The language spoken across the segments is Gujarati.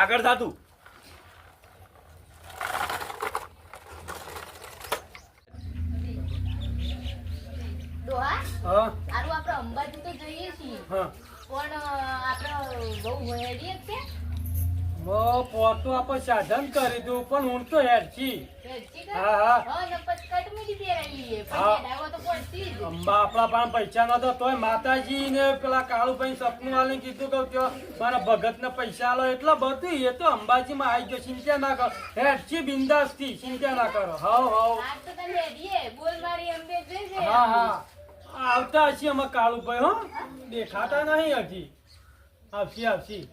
આગળ થતું અંબાજી તો જઈએ છીએ. હા. પણ આપડે આપણે બહુ જ છે. પોતું આપણે સાધન કરી દઉં પણ હું તો હેડ છી હેડજી કે? હા, હા. આપણા પાસે પૈસા નતો તોય માતાજી ને પેલા કાળુભાઈ સપનું વાળને કીધું કે મારા ભગત ને પૈસા આલો એટલે બધું એ તો અંબાજી માં આવી ગયો. ચિંતા ના કરો. હેડ છી બિંદાસથી ચિંતા ના કરો. હાવ હાવ. હા હા આવતા હશે અમે કાળુભાઈ હો. દેખાતા નહીં હજી. આવશી આવશી.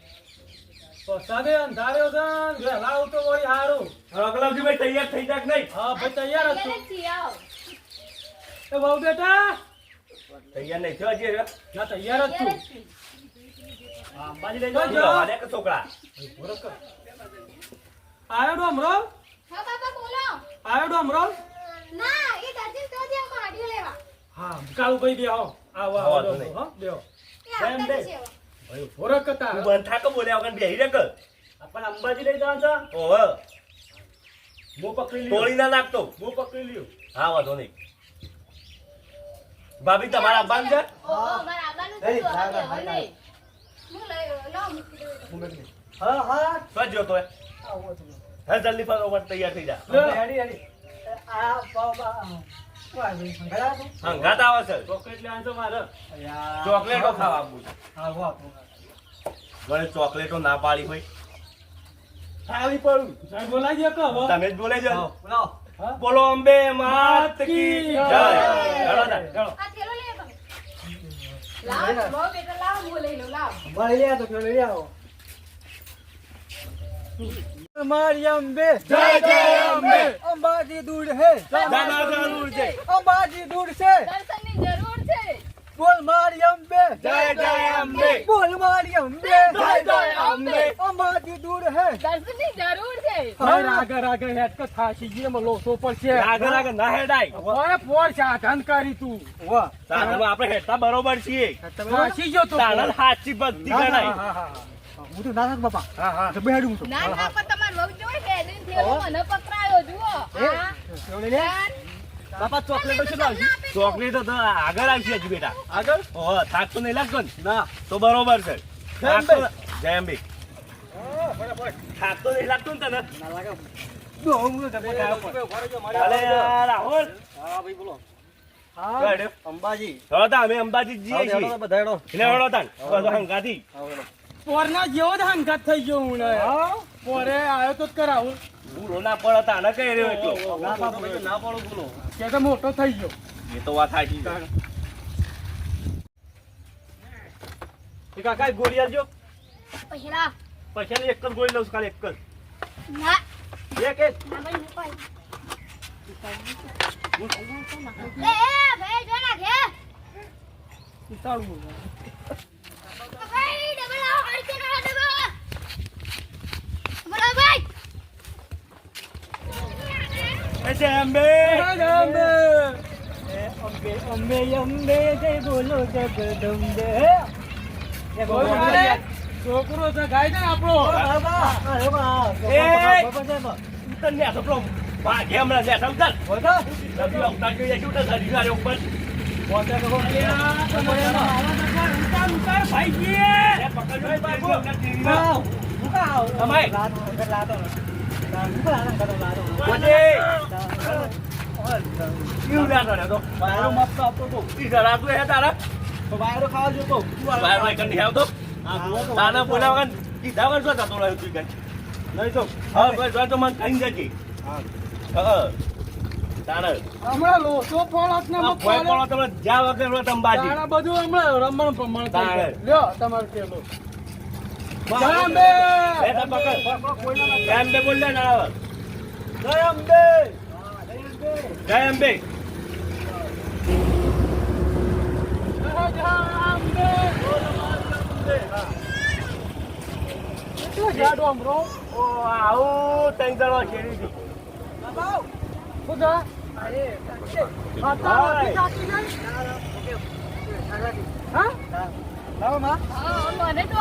પસાદે અંધાર્યો છે ને વહેલા આવતો વળી સારું રગલાવજી ભાઈ તૈયાર થઈ જાક નહીં? હા ભાઈ તૈયાર આવો. એ બહુ બેટા? તૈયાર નહીં થયો હજી ના તૈયાર જ છું. અંબાજી લઈ જાઓ વાલે કે છોકરા? આયો ડોમરો હા, બાપા, બોલો. આયો ડોમરો ના, એ દર્શન તો જે અમે લેવા. હા બેહો આવો. આવો આવો તો નહીં. હો બેહો. ફોરક હતા. તું બંધ થાક બોલ્યા વગર બેહી રે કર અંબાજી લઈ જવાનું છે? ઓહો. હું પકડી લ્યો. ટોળી ના નાખતો. હું પકડી લ્યો. હા વાંધો નહીં. ભાભી તમારા બાંધ છે? મારે. હું લઈ- લાવ, મૂકી દઉં. હા હા તો તો હે જલ્દી ફટાફટ તૈયાર થઈ જા. હેડી, હેડી. આ બાબા? હંગાત આવે છે. ચોકલેટ લેવાનું મારે. ચોકલેટો ખાવા આપું છું. ચોકલેટો ના પાડી હોય. ખાવી પડું. બોલાઈ કે તમે જ બોલે છો લાવો, લાવો. હા? બોલો અંબે માત કી જય. લઈ આવો. લાવ, બેટા લાવ, લઈ લાવ. મળી લે તો પેલો લઈ આવો. મારી અંબે. જય જય અંબે. અંબાજી દૂર હે દાદા જરૂર છે. અંબાજી દૂર છે. દર્શનની જરૂર છે. બોલ મારી અંબે. જય જય અંબે. બોલ મારી અંબે. જય જય અંબે. અંબાજી દૂર હે દર્શનની જરૂર છે. હા, રાગે રાગે હેડ કે થાશી ગઈ એમાં લોસો પડશે આગળ આગળ ના હેડાય. ઓય પોર સાધન કરી તું. વાહ. સાધનમાં આપણે હેડતા બરોબર છીએ. થાશી જો તું તારા હાચી ના, ગણાય. હા, હા, હા. હું તો ના થાક બાપા. હા, હા. તો બેહાડું હું તો. ના, ના, પણ તમાર વહુ જોઈ કે એની થેલો મને પકરાયો જુઓ. હા. લે. બાપા ચોકલેટો છે લાવશે ચોકલેટો તો આગળ આવશે હજી બેટા. આગળ? ઓહો થાક તો નહીં લાગતો ને? ના. તો બરોબર છે. જય થાક જય અંબે. થાક તો નહીં લાગતો ને તને? ના લાગે હું રાહુલ હા ભાઈ બોલો. હા? અંબાજી. હવે તો અમે અંબાજી જઈએ છીએ. બધા. પોરના જેવો જ હંગાત થઈ ગયો હું ને. પોરે આવ્યો તો જ કરાવું. પૂરો ના હતા તાને કઈ રહ્યો એટલો? ના પડો ના બોલો કે તો મોટો થઈ ગયો. એ તો વાત સાચી છે. કાકા ગોળી આલજો પહેલા. પછી એક જ ગોળી લઉં કાલે એક જ. ના, એક એક ના, ભાઈ, મૂકો. એ, એ, ભાઈ, જો ના, ઘે. ચાલુ ભાઈ, ડબલ આવો, હળકે ના, ડબલ. ડબલ આવો, ભાઈ. એ જય અંબે અંબે અંબે અંબે અંબે જય બોલો જગદંબે. છોકરો છે ગાય ને આપણો અરે તને આપણો તો ભાગે હમણાં લે નથી આવતા જોઈએ શું થશે અધિકારી ઉપર ઉતાર ઉતાર ભાઈ તારા? બોલાવા કીધા વગર શું થતું તું કઈ? નહીં તો. હમણાં લોસો ફળ ને આ તમે જ્યાં વખતે હમણાં રમણ પ્રમાણ. લ્યો તમારે જય અંબે બોલ દે ના આવે. જય અંબે જય અંબે. હા? મને તો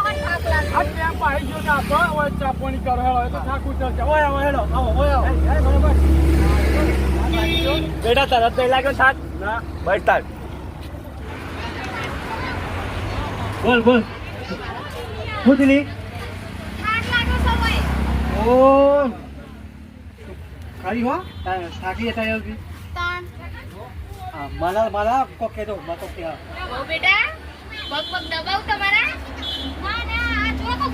ત્યાં પાડી ગયો ના તો કરો હેલો એ તો ઠાકુર ચાલશે ઓય આવો હેલો આવો. ઓય આવો બેટા તરત નહીં લાગ્યો થાક? ના. બસ બોલ બોલ. શું ભાઈ. ઓ. ખાલી હો? થાકી જતા હા મારા મારા કોકે કે દો મા તો કે ઓ બેટા, પગ પગ દબાવ તમારા.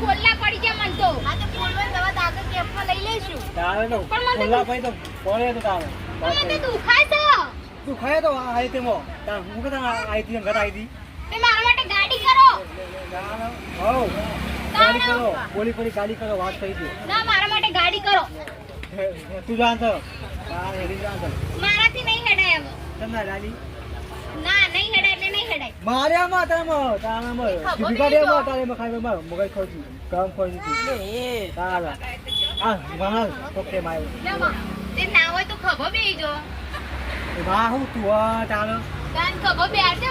ના, ના, તો ગોલ્લા પડી ગયા મન તો. આ તો ખોલવા દવા તો આગળ કેફમાં લઈ લઈશું. તારે તો ખુલ્લા ભાઈ તો પડે તો તારે મને તો દુખાય છે. તું ખાય તો આ આઈ તેમો તાર હું કે તાર આઈ તી ઘર આઈ તી તે મારા માટે ગાડી કરો. હો ગાડી કરો પોલી પોલી ગાડી કરો વાત થઈ હતી ના, મારા માટે ગાડી કરો. તું જાણ તો હા હેડી જાણ મારાથી નહીં હડાય હવે. તમને લાલી ના, નહીં હેડાય. માર્યા માં તારે તારે માં ખબર ભીખાડ્યા નહીં માં તારે માં ખાઈ માં મગજ ખોજી કામ ખોજી હતી તારા આ વાહ તો કે માય ના. તે ના હોય તો ખભો બેહી જો. હું તું તારો કાન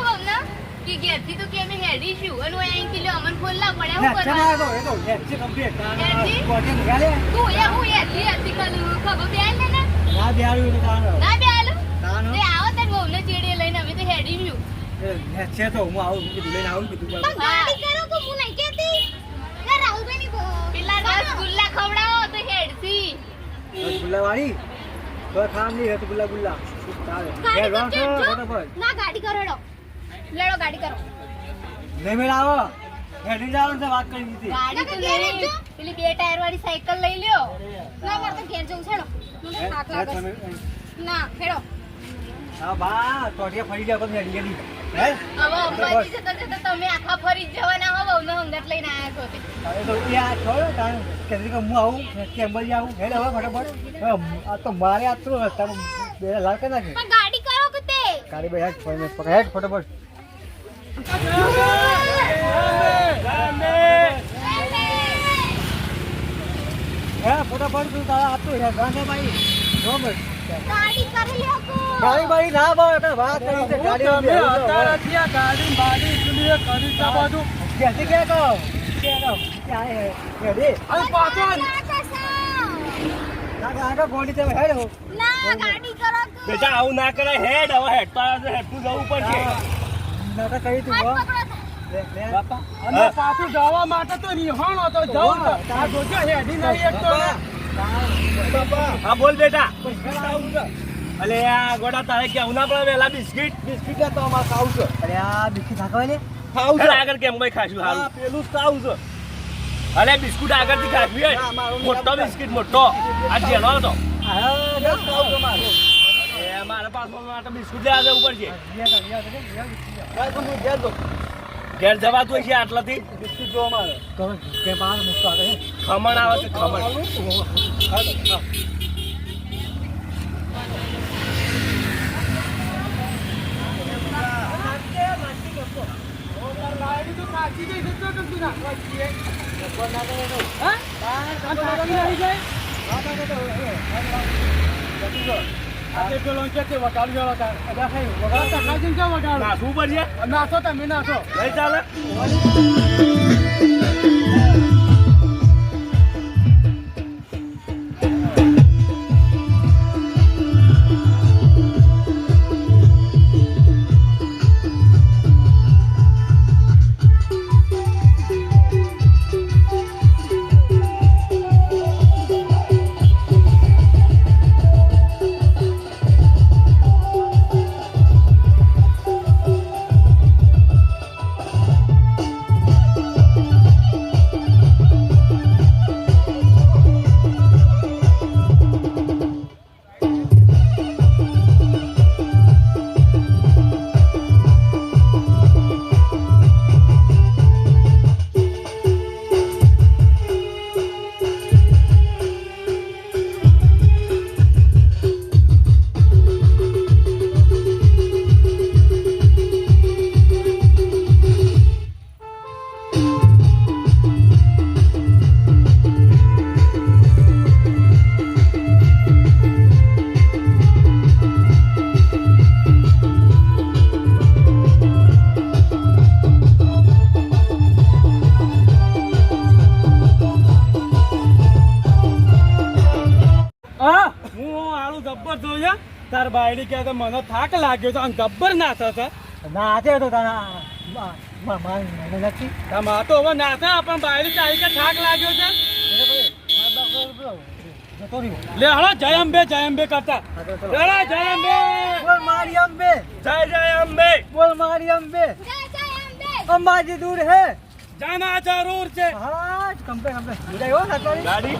વહુ ને. કે ઘેરથી તો કે અમે હેડીશું. અને હું અહીંથી લ્યો, અમને ખોલ્લા પડે. શું હેડ છે એ તો હેડ કમ્પ્લીટ તારા હેડજી? ગાલે તું એ હું. ખબર બેહાડ ને. ના ને તારો ના? તારો તે આવો તાર વહુને ચેડીએ લઈને અમે તો. હેડ છે તો હું આવું કીધું લઈને આવું કીધું પણ ગાડી કરો તો હું નહીં કેતી ના, રાહુલભાઈની બહુ- પેલા રસગુલ્લા ખવડાવો તો હેડથી. રસગુલ્લા વાળી તો ખામ નહીં રસગુલ્લા ગુલ્લા ચેડજો. ફટાફટ. ના, ગાડી કરો હેડો. લેડો ગાડી કરો. નહીં મેળ આવો હેડી જાવ તો વાત કરી દીધી. ગાડી તો નહીં. પેલી બે ટાયર વાળી સાયકલ લઈ લ્યો. ના મારે તો ઘેર જવું છે હેડો. મને થાક લાગે. ના હેડો. હા બા ટોટિયા ફરી હે? હવે અંબાજી જતા જતા તમે આખા ફરી જવાના હો વહુને હંગાત લઈને આયા છો હવે તો એ આ છોડો તારે કેન્દ્રિક હું આવું કે અંબાજી આવું હેડ હવે ફટાફટ. આ તો મારે આ તો રસ્તામાં બે લાલ નાખે. પણ ગાડી કરો કે તે? ગાડી ભાઈ હેડ પકડ હેડ ફટાફટ. હે ફટાફટ તું તારા આ તો હેડ ગાંધે ભાઈ. જો ગાડી કરી લ્યો ગાડી ભાઈ ના ભાવ એટલે વાત કરી છે ગાડી તમે અત્યારથી આ ગાડી બાડી ચૂલીએ કરી તા બાજુ કેસે કે કહો? કે કહો? ક્યાં હે પાછો ના. ગોડી તમે હેડ હો ના ગાડી કરો કે બેટા આવું ના કરે હેડ હવે હેડ તો આવે હેડ તું જવું પડશે. ના તો કહી તું. બાપા. અને પાછું જવા માટે તો રિહાણો તો જવું તા. જોજો હેડી નહીં એક તો. ને. હા બોલ બેટા. પૈસા છે અલે આ ગોડા તારે કે ઉના પણ વેલા બિસ્કિટ. બિસ્કિટ તો અમારે ખાવું છે. અરે આ બિસ્કિટ ખાવા ને હેડ આગળ કેમ ભાઈ ખાશું હારું. પેલું ખાવું છે. અલે બિસ્કુટ આગળથી ખાવી ના, મોટો બિસ્કિટ મોટો. આ જેનો હતો. હા ખાવું છે મારા. પાસમાં માટે બિસ્કુટ જવું કાલ ઘેર જવાતું હોય છે આટલાથી? બિસ્કિટ જો અમારે. કે માર મુસ્તો ખમણ આવે છે ખમણ ગાડી તો નાખી દઈ છે, તો કેમ તું નાખવા છીએ? હા? આ નાખી નહીં જાય? આ તે પેલો કે તે વગાડી ગયો હતા. અદા ખાઈ, વગાડતા ખાઈ જઈને ક્યાં વગાડો? નાખવું પડશે નાખો તમે નાખો ચાલે. બાયડી કે તો મને થાક લાગ્યો છે અને ગબ્બર ના થશે નાચે તો તારા મારી મને નથી. તમારે તો હવે નાચે પણ બાયડી કે થાક લાગ્યો છે. લે હળો જય અંબે જય અંબે કરતા. લે જય અંબે. બોલ મારી અંબે. જય જય અંબે. બોલ મારી અંબે. જય જય અંબે. અંબાજી દૂર હે. જાના જરૂર છે. હા કમ્પે કમ્પે ગાડી?